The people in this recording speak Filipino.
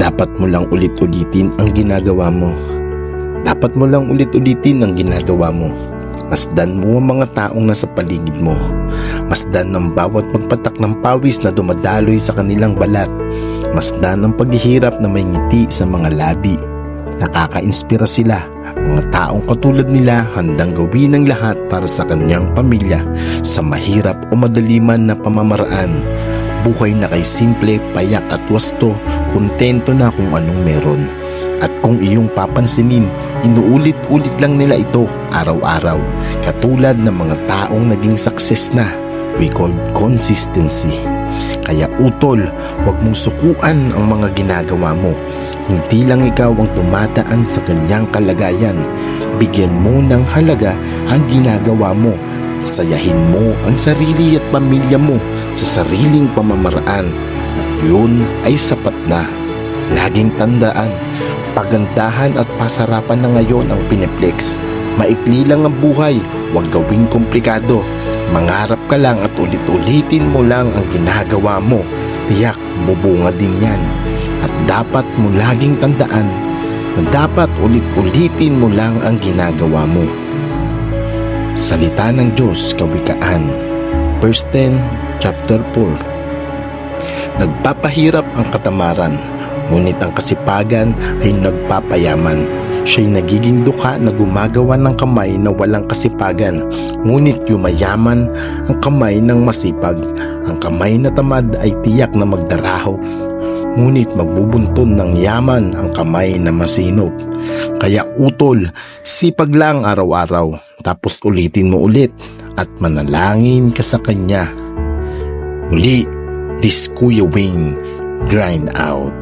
Dapat mo lang ulit-ulitin ang ginagawa mo. Dapat mo lang ulit-ulitin ang ginagawa mo. Masdan mo ang mga taong nasa paligid mo. Masdan ng bawat magpatak ng pawis na dumadaloy sa kanilang balat. Masdan ng paghihirap na may ngiti sa mga labi. Nakaka-inspira sila. Mga taong katulad nila handang gawin ang lahat para sa kanyang pamilya sa mahirap o madaliman na pamamaraan. Buhay na kay simple, payak at wasto, kontento na kung anong meron. At kung iyong papansinin, inuulit-ulit lang nila ito araw-araw. Katulad ng mga taong naging success na. We call consistency. Kaya utol, huwag mong sukuan ang mga ginagawa mo. Hindi lang ikaw ang tumataan sa kanyang kalagayan. Bigyan mo ng halaga ang ginagawa mo. Sayahin mo ang sarili at pamilya mo sa sariling pamamaraan. Yun ay sapat na. Laging tandaan, pagandahan at pasarapan na ngayon ang piniplex. Maikli lang ang buhay, huwag gawing komplikado. Mangarap ka lang at ulit-ulitin mo lang ang ginagawa mo. Tiyak, bubunga din yan. At dapat mo laging tandaan na dapat ulit-ulitin mo lang ang ginagawa mo. Salita ng Diyos, Kawikaan, verse 10, chapter 4. Nagpapahirap ang katamaran, ngunit ang kasipagan ay nagpapayaman. Siya'y nagiging duka na gumagawa ng kamay na walang kasipagan, ngunit yumayaman ang kamay ng masipag. Ang kamay na tamad ay tiyak na magdarahop, ngunit magbubunton ng yaman ang kamay na masinop. Kaya utol, sipag lang araw-araw, tapos ulitin mo ulit at manalangin ka sa kanya. Muli, this Kuya Wing, grind out.